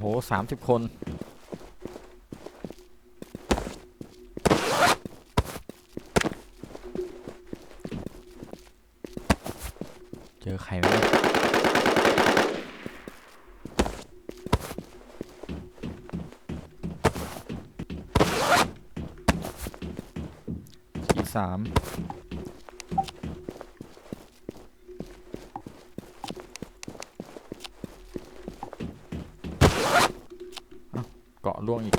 โหสามสิบคน เจอใครไหมสามเอ้าเกาะ ล่วงอีก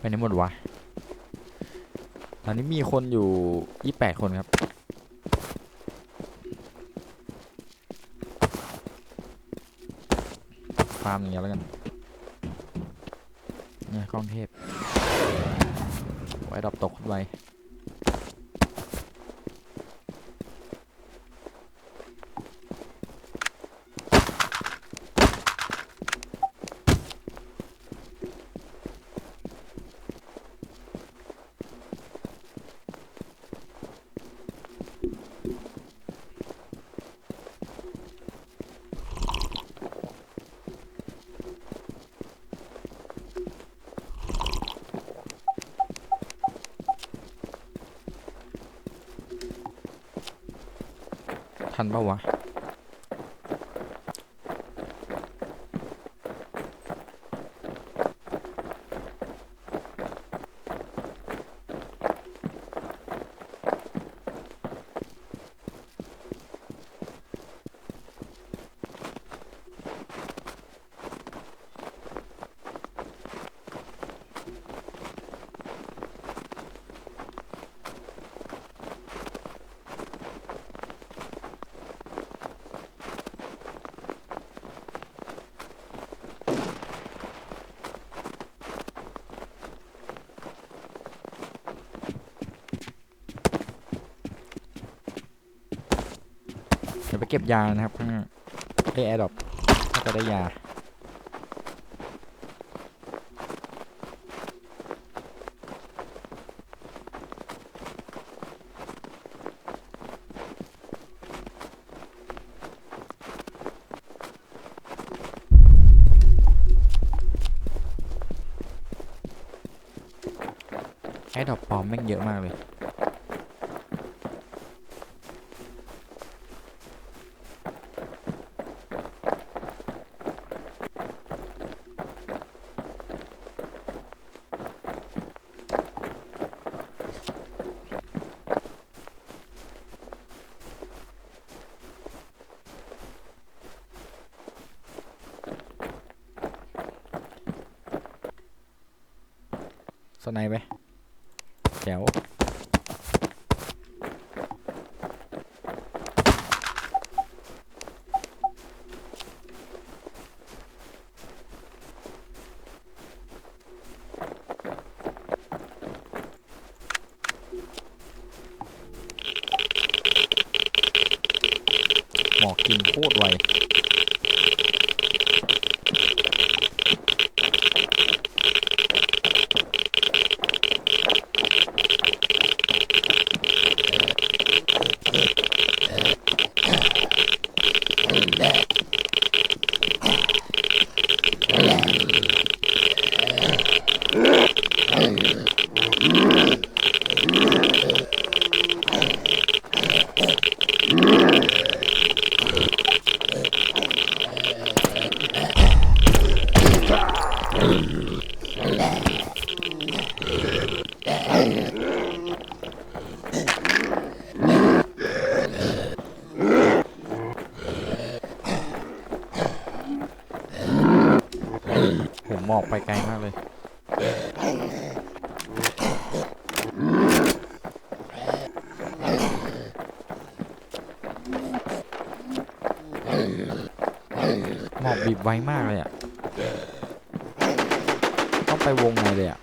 ไปไหนหมดวะ อนนี้มีคนอยู่ยี่แปดคนครับ ฟาร์มอย่างเงี้ยแล้วกันเนี่ยกล้องเทพ ไว้ดับตกไว้ ทันปะวะ ยวไปเก็บยานะครับข้างไอแอร์ดรอปถ้าจะได้ยาแอร์ดรอปปลอมแม่งเยอะมากเลย ไนไหมแจ๋วหมอกกินโคตรไว ผมมอกไปไกลมากเลยหมอกบีบไวมากเลยอะ ต้องไปวงในเลยอะ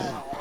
Yeah.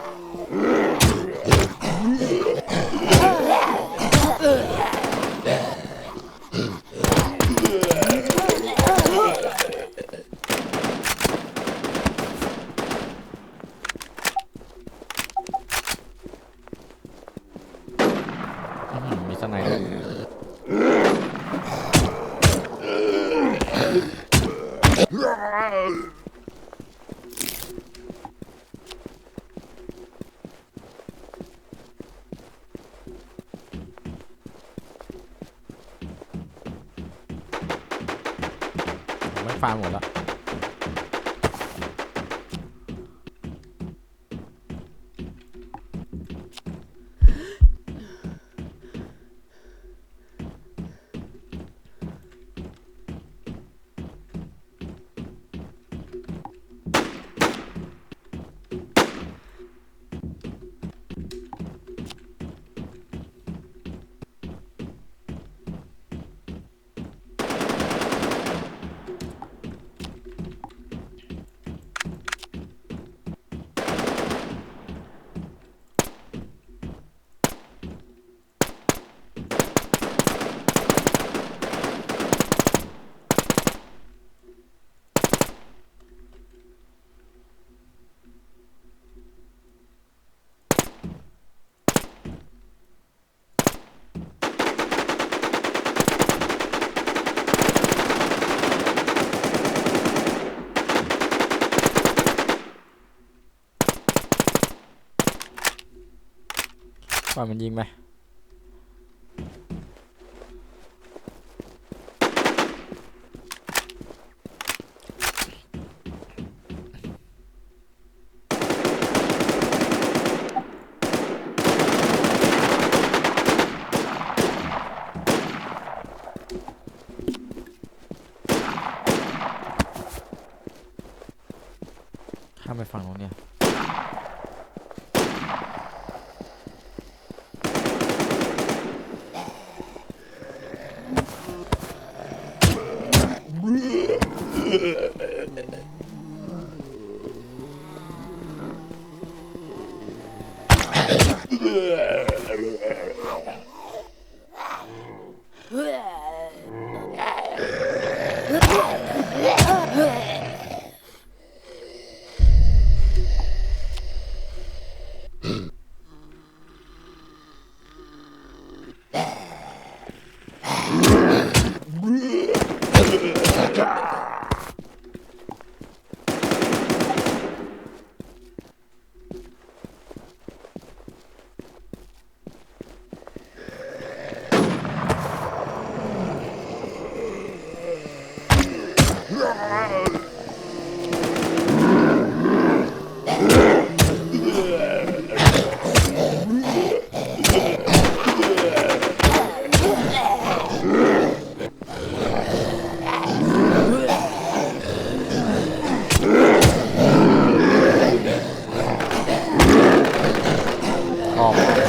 ปล่อยมันยิงไหม 哦。